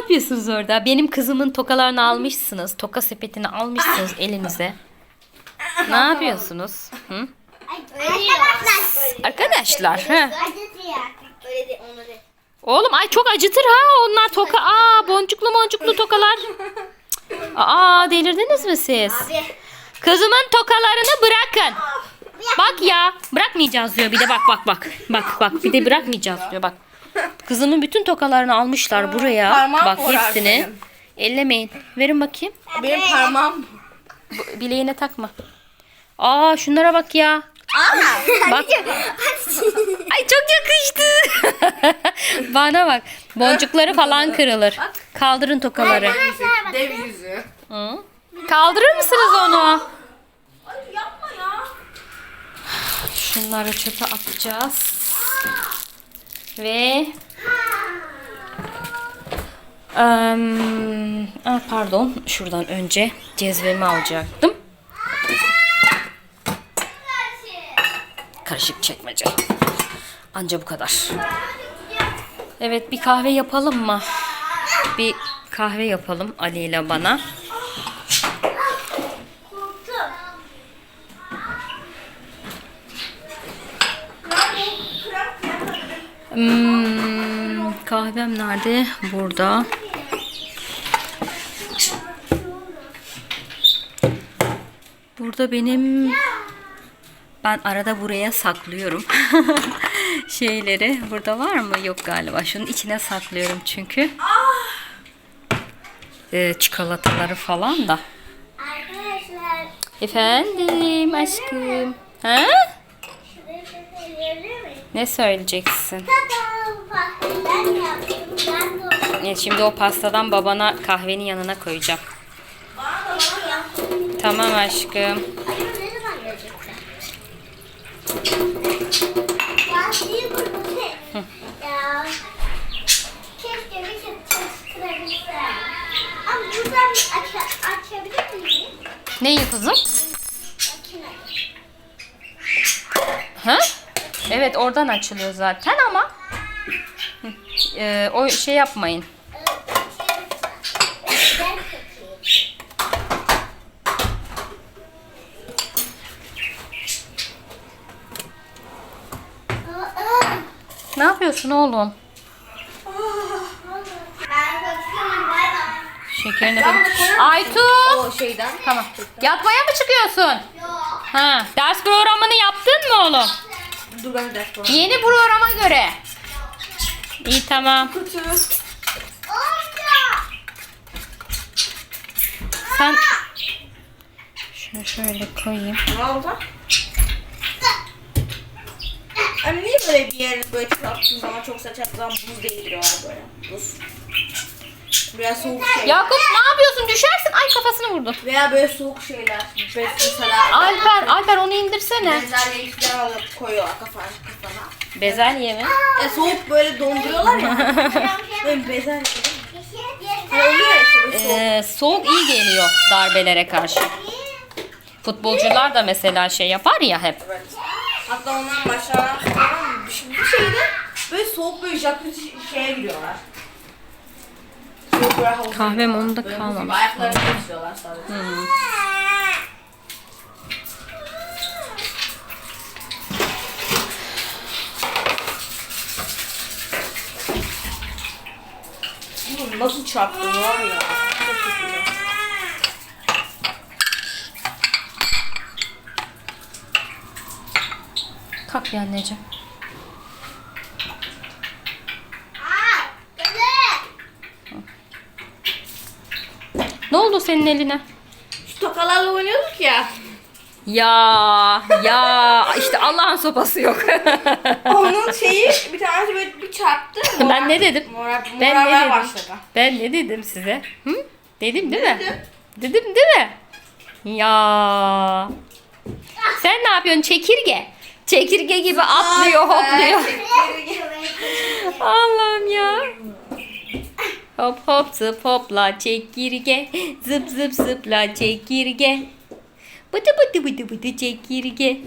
yapıyorsunuz orada? Benim kızımın tokalarını almışsınız. Toka sepetini almışsınız elinize. Ne yapıyorsunuz? Hı? Arkadaşlar. Arkadaşlar. He. Acıtıyor. Öyle de onu de. Oğlum ay çok acıtır ha onlar toka. Aa boncuklu boncuklu tokalar. Aa delirdiniz mi siz? Abi. Kızımın tokalarını bırakın. Bak ya bırakmayacağız diyor bir de bak bak bak. Bak bak bir de bırakmayacağız diyor bak. Kızımın bütün tokalarını almışlar buraya. parmağım Bak hepsini. benim. Ellemeyin. Verin bakayım. Benim parmağım. Bu- Bileğine takma. Aa şunlara bak ya. Bak. Ay çok yakıştı. Bana bak. Boncukları falan kırılır. Kaldırın tokaları. Dev yüzü. Hı? Kaldırır mısınız onu? Ay yapma ya. Şunları çöpe atacağız. Ve ah, pardon şuradan önce cezvemi alacaktım. Karışık çekmece. Anca bu kadar. Evet bir kahve yapalım mı? Bir kahve yapalım Ali ile bana. Hmm, kahvem nerede? Burada. Burada benim ben arada buraya saklıyorum. Şeyleri. Burada var mı? Yok galiba. Şunun içine saklıyorum çünkü. Ee, çikolataları falan da. Arkadaşlar. Efendim aşkım. Ha? Ne söyleyeceksin? Evet, şimdi o pastadan babana kahvenin yanına koyacağım. Tamam aşkım. Ne zaman? Neyi kızım? Ha? Evet oradan açılıyor zaten ama Ee, o şey yapmayın. Ben Ne yapıyorsun oğlum? Ben. Şekerini koy. Aytu! O şeyden. Tamam. Yatmaya mı çıkıyorsun? Yok. Ha. Ders programını yaptın mı oğlum? Dur ben ders programı. Yeni programa göre. İyi tamam. Kutu. Sen şunu şöyle koyayım. Ne oldu? Anne niye böyle bir yere böyle çarptığın zaman çok saçak zaman buz değdiriyorlar böyle? Buz. Biraz soğuk şey. Yakup ne yapıyorsun? Düşersin. Ay kafasını vurdu. Veya böyle soğuk şeyler. Mesela. Alper, Alper onu indirsene. Bezelye falan alıp koyuyorlar kafana. kafana. Bezelye mi? E soğuk böyle donduruyorlar ya. böyle bezelye. Ne oluyor ya işte böyle soğuk. Ee, soğuk iyi geliyor darbelere karşı. Futbolcular da mesela şey yapar ya hep. Evet. Hatta ondan başlanan sonra bir şey- şeyde böyle soğuk böyle jacuzzi şeye giriyorlar. Soğuk böyle Kahvem onda Böyle kalmamış. Ayaklarını geçiriyorlar sadece. Oğlum Nasıl çarptın var ya. Kalk bir anneciğim. Ne oldu senin eline? Şu tokalarla oynuyorduk ya. Ya ya işte Allah'ın sopası yok. Onun şeyi bir tanesi böyle bir çarptı. Ben ne dedim? Moral, Ben ne dedim? başladı. Ben ne dedim size? Hı? Dedim değil mi? Dedim. Dedim değil mi? Ya. Sen ne yapıyorsun çekirge? Çekirge gibi atlıyor hopluyor. Allah'ım ya. Hop hop zıp hopla çekirge. Zıp zıp zıpla çekirge. bıtı bıtı bıtı bıtı çekirge.